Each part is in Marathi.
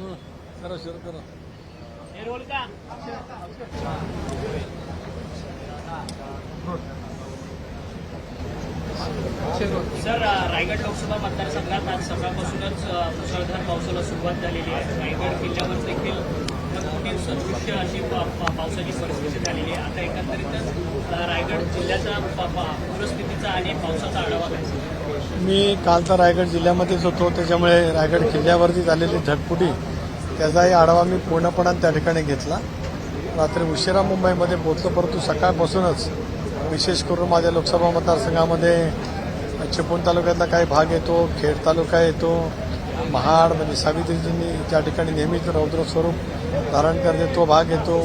करा सुरू करा सर रायगड लोकसभा मतदारसंघात आज सकाळपासूनच मुसळधार पावसाला सुरुवात झालेली आहे. रायगड किल्ल्यावर देखील मोठी सदृश्य अशी पावसाची परिस्थिती झालेली आहे. आता एकंदरीतच रायगड जिल्ह्याचा पूरस्थितीचा आणि पावसाचा आढावा घ्यायचा मी काल तर रायगड जिल्ह्यामध्येच होतो. त्याच्यामुळे रायगड किल्ल्यावरती झालेली झटपुटी त्याचाही आढावा मी पूर्णपणाने त्या ठिकाणी घेतला. रात्री उशिरा मुंबईमध्ये पोहोचलो परंतु सकाळपासूनच विशेष करून माझ्या लोकसभा मतदारसंघामध्ये चिपळूण तालुक्यातला काही भाग येतो खेड तालुका येतो. महाड म्हणजे सावित्रीजींनी त्या ठिकाणी नेहमीच रौद्र स्वरूप धारण करते तो भाग येतो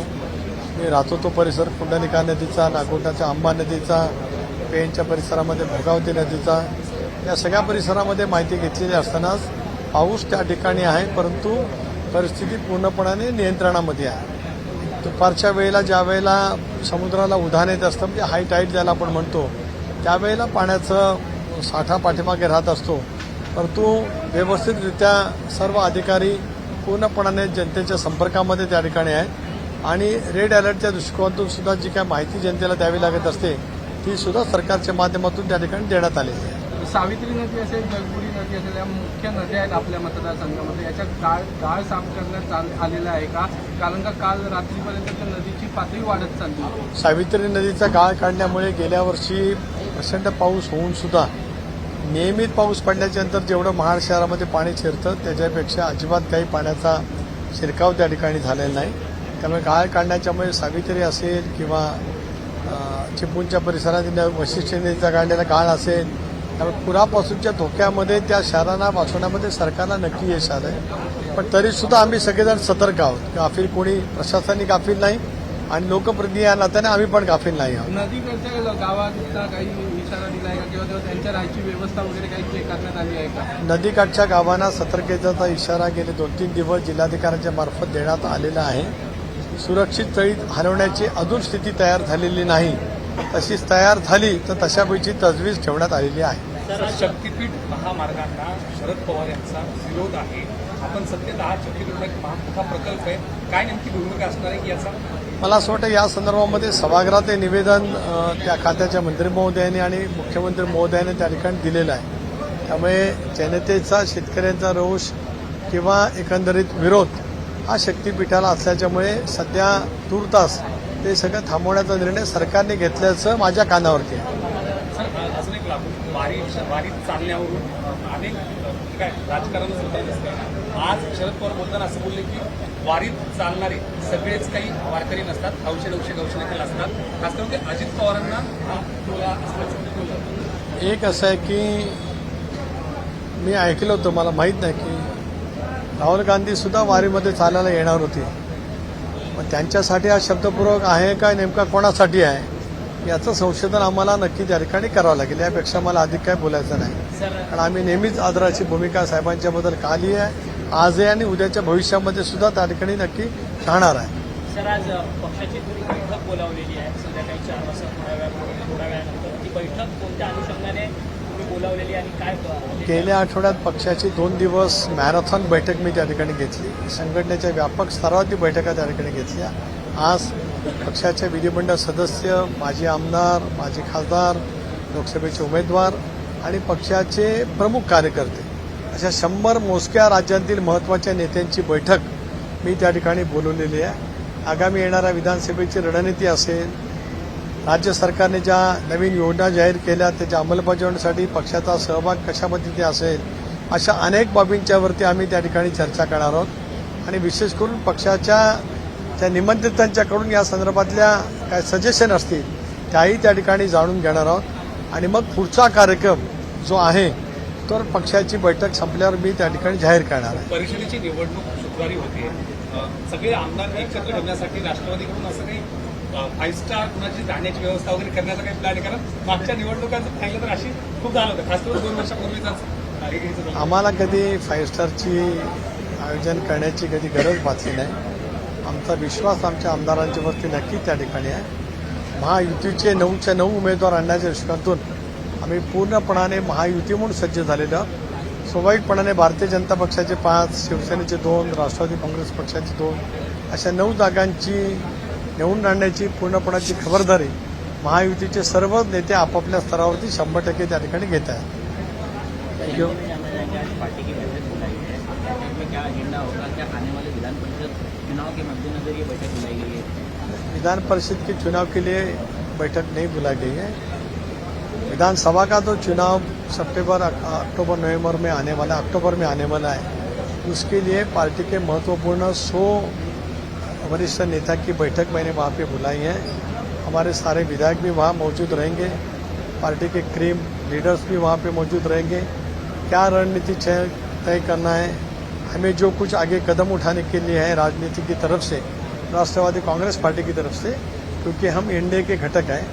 मी राहतो तो परिसर कुंडलिका नदीचा नागोटाच्या आंबा नदीचा पेनच्या परिसरामध्ये भोगावती नदीचा. या सगळ्या परिसरामध्ये माहिती घेतलेली असतानाच पाऊस त्या ठिकाणी आहे परंतु परिस्थिती पूर्णपणाने नियंत्रणामध्ये आहे. दुपारच्या वेळेला ज्या वेळेला समुद्राला उधाण येत असतं म्हणजे हाय टाईट ज्याला आपण म्हणतो त्यावेळेला पाण्याचं साठा पाठीमागे राहत असतो. परंतु व्यवस्थितरित्या सर्व अधिकारी पूर्णपणाने जनतेच्या संपर्कामध्ये त्या ठिकाणी आहेत आणि रेड अलर्टच्या दृष्टिकोनातून सुद्धा जी काय माहिती जनतेला द्यावी लागत असते ती सुद्धा सरकारच्या माध्यमातून त्या ठिकाणी देण्यात आहे सावित्री नदी असेल जगबुडी नदी असेल या मुख्य नद्या आहेत आपल्या मतदारसंघामध्ये. याच्या गाळ गाळ साफ करण्यात आल- आलेला आहे का? कारण का काल रात्रीपर्यंत त्या नदीची पातळी वाढत चालली. सावित्री नदीचा गाळ काढण्यामुळे गेल्या वर्षी प्रचंड पाऊस होऊन सुद्धा नियमित पाऊस पडल्याच्या नंतर जेवढं महाड शहरामध्ये पाणी शिरतं त्याच्यापेक्षा अजिबात काही पाण्याचा शिरकाव त्या ठिकाणी झालेला नाही. त्यामुळे गाळ काढण्याच्यामुळे सावित्री असेल किंवा अ, चिपळूणच्या परिसरातील वशिष्ठ नदीचा काढलेला गाळ असेल त्यामुळे पुरापासूनच्या धोक्यामध्ये त्या शहरांना वाचवण्यामध्ये सरकारला नक्की यश आलं आहे पण तरीसुद्धा आम्ही सगळेजण सतर्क आहोत. गाफील कोणी प्रशासनिक गाफील नाही आणि लोकप्रतिनिधी या नात्याने आम्ही पण गाफील नाही आहोत. नदीकडच्या गावाचा काही इशारा दिला आहे का? किंवा तेव्हा त्यांच्या राहायची व्यवस्था वगैरे काही ते करण्यात आली आहे का? नदीकाठच्या गावांना सतर्कतेचा इशारा गेले दोन तीन दिवस जिल्हाधिकाऱ्यांच्या मार्फत देण्यात आलेला आहे. सुरक्षित तळी हलवण्याची अजून स्थिती तयार झालेली नाही. तशीच तयार झाली तर तशापैकी तजवीज ठेवण्यात आलेली आहे. शक्तीपीठ महामार्गांना शरद पवार यांचा विरोध आहे. आपण सध्या दहा शक्तीपीठ एक मोठा प्रकल्प आहे. काय नेमकी भूमिका असणार आहे की याचा? मला असं वाटतं या संदर्भामध्ये सभागृहात हे निवेदन त्या खात्याच्या मंत्री महोदयाने आणि मुख्यमंत्री महोदयाने त्या ठिकाणी दिलेलं आहे. त्यामुळे जनतेचा शेतकऱ्यांचा रोष किंवा एकंदरीत विरोध हा शक्तीपीठाला असल्याच्यामुळे सध्या तूर्तास ते सगळं थांबवण्याचा निर्णय सरकारने घेतल्याचं माझ्या कानावरती आहे सर अजून एक लागू वारी वारीत चालण्यावरून अनेक काय राजकारण सुद्धा असते आज शरद पवार बोलताना असं बोलले की वारीत चालणारे सगळेच काही वारकरी नसतात औषध औषध औषध देखील असतात. खास करून ते अजित पवारांना हा टोला असल्याचं एक असं आहे की मी ऐकलं होतं मला माहीत नाही की राहुल गांधीसुद्धा वारीमध्ये चालायला येणार होती. मग त्यांच्यासाठी हा शब्दपूर्वक आहे का नेमका कोणासाठी आहे? याचं संशोधन आम्हाला नक्की त्या ठिकाणी करावं लागेल. यापेक्षा मला अधिक काय बोलायचं नाही. कारण आम्ही नेहमीच आदराची भूमिका साहेबांच्याबद्दल काली आहे. आज आहे आणि उद्याच्या भविष्यामध्ये सुद्धा त्या ठिकाणी नक्की राहणार आहे. सर आज पक्षाची बैठक बोलावलेली आहे. संध्याकाळी चार वाजता थोड्या वेळा थोड्या वेळानंतर. ती बैठक कोणत्या अनुषंगाने तुम्ही बोलावलेली आणि काय अ, गेल्या आठवड्यात पक्षाची दोन दिवस मॅरेथॉन बैठक मी त्या ठिकाणी घेतली. संघटनेच्या व्यापक स्तरावरती बैठका त्या ठिकाणी घेतल्या. आज पक्षाचे विधिमंडळ सदस्य माजी आमदार माजी खासदार लोकसभेचे उमेदवार आणि पक्षाचे प्रमुख कार्यकर्ते. अशा शंभर मोजक्या राज्यांतील महत्त्वाच्या नेत्यांची बैठक मी त्या ठिकाणी बोलवलेली आहे. आगामी येणाऱ्या विधानसभेची रणनीती असेल राज्य सरकारने ज्या नवीन योजना जाहीर केल्या त्याच्या अंमलबजावणीसाठी पक्षाचा सहभाग कशा पद्धतीने असेल अशा अनेक बाबींच्यावरती आम्ही त्या ठिकाणी चर्चा करणार आहोत. आणि विशेष करून पक्षाच्या त्या निमंत्रितांच्याकडून या संदर्भातल्या काय सजेशन असतील त्याही त्या ठिकाणी जाणून घेणार आहोत. आणि मग पुढचा कार्यक्रम जो आहे तर पक्षाची बैठक संपल्यावर मी त्या ठिकाणी जाहीर करणार आहे. परिषदेची निवडणूक शुक्रवारी होते. सगळे आमदार एकत्र ठेवण्यासाठी राष्ट्रवादीकडून असं काही फाईव्ह स्टार कुणाची जाण्याची व्यवस्था वगैरे करण्याचा काही प्लॅन आहे कारण मागच्या निवडणुकांचं पाहिलं तर अशी खूप झालं होतं. खास करून दोन वर्षापूर्वीचाच. आम्हाला कधी फाईव्ह स्टारची आयोजन करण्याची कधी गरज भासली नाही. आमचा विश्वास आमच्या आमदारांच्या वरती नक्की त्या ठिकाणी आहे. महायुतीचे नऊच्या नऊ उमेदवार आणण्याच्या दृष्टिकोनातून आम्ही पूर्णपणाने महायुती म्हणून सज्ज झालेलो. स्वाभाविकपणाने भारतीय जनता पक्षाचे पाच शिवसेनेचे दोन राष्ट्रवादी काँग्रेस पक्षाचे दोन अशा नऊ जागांची निवडून आणण्याची पूर्णपणाची खबरदारी महायुतीचे सर्व नेते आपापल्या स्तरावरती शंभर टक्के त्या ठिकाणी घेत आहेत. हिंदी बैठक में क्या एजेंडा होगा, क्या आने वाले विधान परिषद चुनाव के मद्देनजर ये बैठक बुलाई गई है? विधान परिषद के चुनाव के लिए बैठक नहीं बुलाई गई है। विधानसभा का तो चुनाव सितंबर, अक्टूबर, नवंबर में आने वाला, अक्टूबर में आने वाला है। उसके लिए पार्टी के महत्वपूर्ण सौ वरिष्ठ नेता की बैठक मैंने वहाँ पे बुलाई है। हमारे सारे विधायक भी वहाँ मौजूद रहेंगे। पार्टी के क्रीम लीडर्स भी वहाँ पे मौजूद रहेंगे। क्या रणनीति तय करना है हमें जो कुछ आगे कदम उठाने के लिए है राजनीति की तरफ़ से, राष्ट्रवादी कांग्रेस पार्टी की तरफ़ से, क्योंकि हम एनडीए के घटक हैं,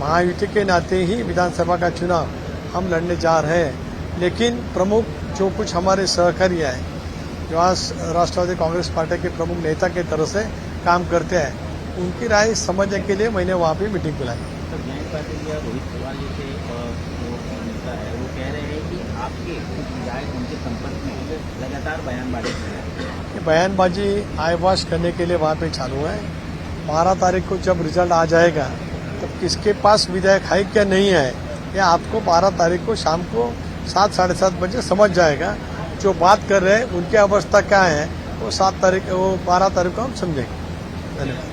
महायुति के नाते ही विधानसभा का चुनाव हम लड़ने जा रहे हैं। लेकिन प्रमुख जो कुछ हमारे सहकारी हैं, जो आज राष्ट्रवादी कांग्रेस पार्टी के प्रमुख नेता के तरफ़ से काम करते हैं, उनकी राय समझने के लिए मैंने वहाँ पे मीटिंग बुलाई। तो नेता है। वो कह रहे हैं कि आपके कुछ विधायक उनके संपर्क में लगातार बयानबाजी कर रहे हैं। बयानबाजी आयवाश करने के लिए वहाँ पे चालू है। बारह तारीख को जब रिज़ल्ट आ जाएगा, तब किसके पास विधायक है क्या नहीं है, ये आपको बारह तारीख को शाम को सात, साढ़े सात बजे समझ जाएगा। जो बात कर रहे हैं, उनकी अवस्था क्या है, वो सात तारीख, वो बारह तारीख को हम समझेंगे। धन्यवाद।